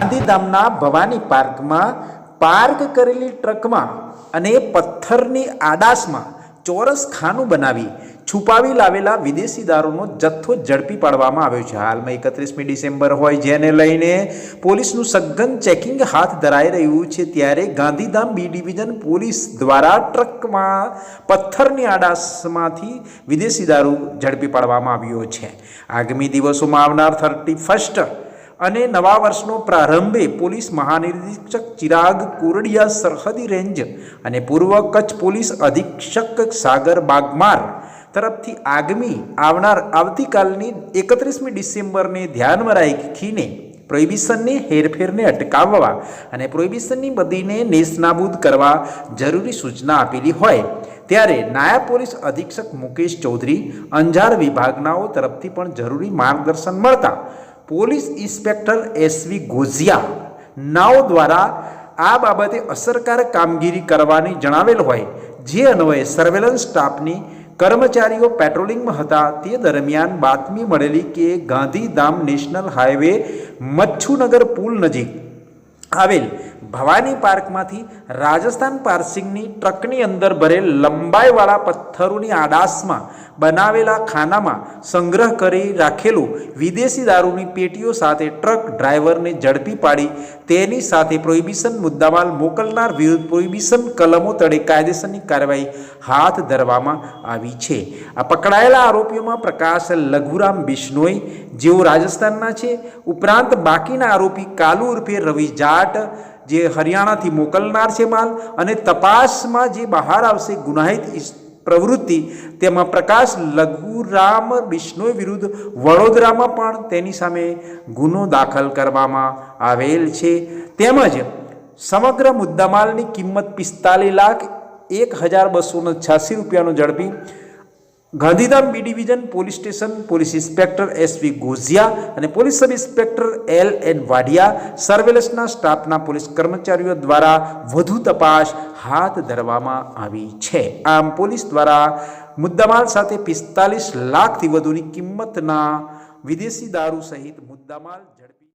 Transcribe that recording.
ગાંધીધામના ભવાની પાર્કમાં પાર્ક કરેલી ટ્રકમાં અને પથ્થરની આડાશમાં ચોરસ ખાનું બનાવી છુપાવી લાવેલા વિદેશી દારૂનો જથ્થો ઝડપી પાડવામાં આવ્યો છે. હાલમાં એકત્રીસમી ડિસેમ્બર હોય જેને લઈને પોલીસનું સઘન ચેકિંગ હાથ ધરાઈ રહ્યું છે ત્યારે ગાંધીધામ બી ડિવિઝન પોલીસ દ્વારા ટ્રકમાં પથ્થરની આડાશમાંથી વિદેશી દારૂ ઝડપી પાડવામાં આવ્યો છે. આગામી દિવસોમાં આવનાર થર્ટી ફર્સ્ટ અને નવા વર્ષનો પ્રારંભે પોલીસ મહાનિરીક્ષક ચિરાગ કોરડિયા સરહદી રેન્જ અને પૂર્વ કચ્છ પોલીસ અધિક્ષક સાગર બાગમાર તરફથી આગામી આવનાર આવતીકાલની એકત્રીસમી ડિસેમ્બરને ધ્યાનમાં રાખીને પ્રોહિબિશનની હેરફેરને અટકાવવા અને પ્રોહિબિશનની બદીને નેસ્તનાબૂદ કરવા જરૂરી સૂચના આપેલી હોય, ત્યારે નાયબ પોલીસ અધિક્ષક મુકેશ ચૌધરી અંજાર વિભાગનાઓ તરફથી પણ જરૂરી માર્ગદર્શન મળતા પોલીસ ઇન્સ્પેક્ટર એસવી ગોઝિયા નાઓ દ્વારા આ બાબતે અસરકારક કામગીરી કરવાની જણાવેલ હોય, જે અન્વયે સર્વેલન્સ સ્ટાફની કર્મચારીઓ પેટ્રોલિંગમાં હતા, તે દરમિયાન બાતમી મળેલી કે ગાંધીધામ નેશનલ હાઈવે મચ્છુનગર પુલ નજીક આવેલ ભવાની પાર્કમાંથી રાજસ્થાન પાર્સિંગની ટ્રકની અંદર ભરેલ લંબાઈવાળા પથ્થરોની આડાશમાં બનાવેલા ખાનામાં સંગ્રહ કરી રાખેલું વિદેશી દારૂની પેટીઓ સાથે ટ્રક ડ્રાઈવરને ઝડપી પાડી તેની સાથે પ્રોહિબિશન મુદ્દામાલ મોકલનાર વિરુદ્ધ પ્રોહિબિશન કલમો તળે કાયદેસરની કાર્યવાહી હાથ ધરવામાં આવી છે. આ પકડાયેલા આરોપીઓમાં પ્રકાશ લઘુરામ બિશ્નોઈ, જેઓ રાજસ્થાનના છે, ઉપરાંત બાકીના આરોપી કાલુ ઉર્ફે રવિ જાટ જે હરિયાણાથી મોકલનાર છે માલ અને તપાસમાં જે બહાર આવશે ગુનાહિત પ્રવૃત્તિ, તેમાં પ્રકાશ લઘુરામ બિશ્નોઈ વિરુદ્ધ વડોદરામાં પણ તેની સામે ગુનો દાખલ કરવામાં આવેલ છે. તેમજ સમગ્ર મુદ્દામાલની કિંમત પિસ્તાલીસ લાખ એક હજાર બસો છ્યાસી રૂપિયાનો ઝડપી Gandhidham B division police station police inspector S V Gojiya અને police sub inspector L N Vadiya સર્વેલન્સના સ્ટાફના પોલીસ કર્મચારીઓ દ્વારા વધુ તપાસ હાથ ધરવામાં આવી છે. આમ પોલીસ દ્વારા મુદ્દામાલ સાથે પિસ્તાલીસ લાખથી વધુની કિંમતના વિદેશી દારૂ સહિત મુદ્દામાલ ઝડપી